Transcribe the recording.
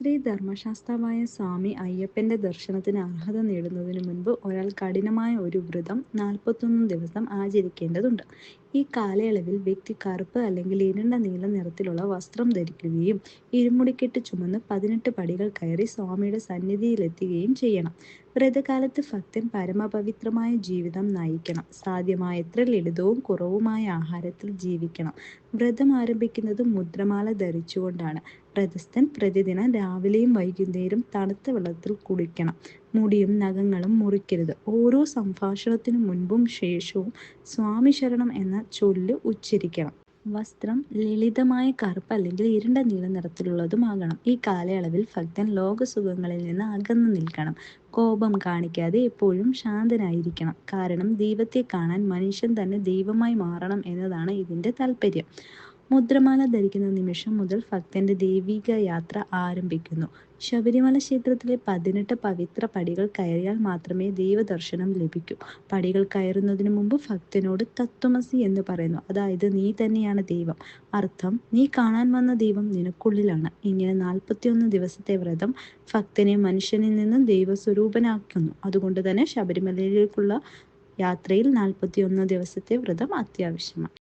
ശ്രീ ധർമ്മശാസ്താവായ സ്വാമി അയ്യപ്പന്റെ ദർശനത്തിന് അർഹത നേടുന്നതിന് മുൻപ് ഒരാൾ കഠിനമായ ഒരു വ്രതം നാൽപ്പത്തൊന്ന് ദിവസം ആചരിക്കേണ്ടതുണ്ട്. ഈ കാലയളവിൽ വ്യക്തി കറുപ്പ് അല്ലെങ്കിൽ ഇരുണ്ട നീല നിറത്തിലുള്ള വസ്ത്രം ധരിക്കുകയും ഇരുമുടിക്കെട്ട് ചുമന്ന് പതിനെട്ട് പടികൾ കയറി സ്വാമിയുടെ സന്നിധിയിലെത്തുകയും ചെയ്യണം. വ്രതകാലത്ത് ഭക്തൻ പരമപവിത്രമായ ജീവിതം നയിക്കണം. സാധ്യമായത്ര ലളിതവും കുറവുമായ ആഹാരത്തിൽ ജീവിക്കണം. വ്രതം ആരംഭിക്കുന്നത് മുദ്രമാല ധരിച്ചുകൊണ്ടാണ്. വ്രതസ്ഥൻ പ്രതിദിനം രാവിലെയും വൈകുന്നേരവും തണുത്ത വെള്ളത്തിൽ കുളിക്കണം. മുടിയും നഖങ്ങളും മുറിക്കരുത്. ഓരോ സംഭാഷണത്തിനു മുൻപും ശേഷവും സ്വാമി ശരണം എന്ന ചൊല്ല് ഉച്ചരിക്കണം. വസ്ത്രം ലളിതമായ കറുപ്പ് അല്ലെങ്കിൽ ഇരുണ്ട നീല നിറത്തിലുള്ളതുമാകണം. ഈ കാലയളവിൽ ഭക്തൻ ലോകസുഖങ്ങളിൽ നിന്ന് അകന്നു നിൽക്കണം. കോപം കാണിക്കാതെ എപ്പോഴും ശാന്തനായിരിക്കണം. കാരണം ദൈവത്തെ കാണാൻ മനുഷ്യൻ തന്നെ ദൈവമായി മാറണം എന്നതാണ് ഇതിന്റെ താൽപര്യം. മുദ്രമാല ധരിക്കുന്ന നിമിഷം മുതൽ ഭക്തന്റെ ദൈവിക യാത്ര ആരംഭിക്കുന്നു. ശബരിമല ക്ഷേത്രത്തിലെ പതിനെട്ട് പവിത്ര പടികൾ കയറിയാൽ മാത്രമേ ദൈവദർശനം ലഭിക്കൂ. പടികൾ കയറുന്നതിന് മുമ്പ് ഭക്തനോട് തത്വമസി എന്ന് പറയുന്നു. അതായത് നീ തന്നെയാണ് ദൈവം. അർത്ഥം നീ കാണാൻ വന്ന ദൈവം നിനക്കുള്ളിലാണ്. ഇങ്ങനെ നാൽപ്പത്തിയൊന്ന് ദിവസത്തെ വ്രതം ഭക്തനെ മനുഷ്യനിൽ നിന്ന് ദൈവസ്വരൂപനാക്കുന്നു. അതുകൊണ്ട് തന്നെ ശബരിമലയിലേക്കുള്ള യാത്രയിൽ നാൽപ്പത്തിയൊന്ന് ദിവസത്തെ വ്രതം അത്യാവശ്യമാണ്.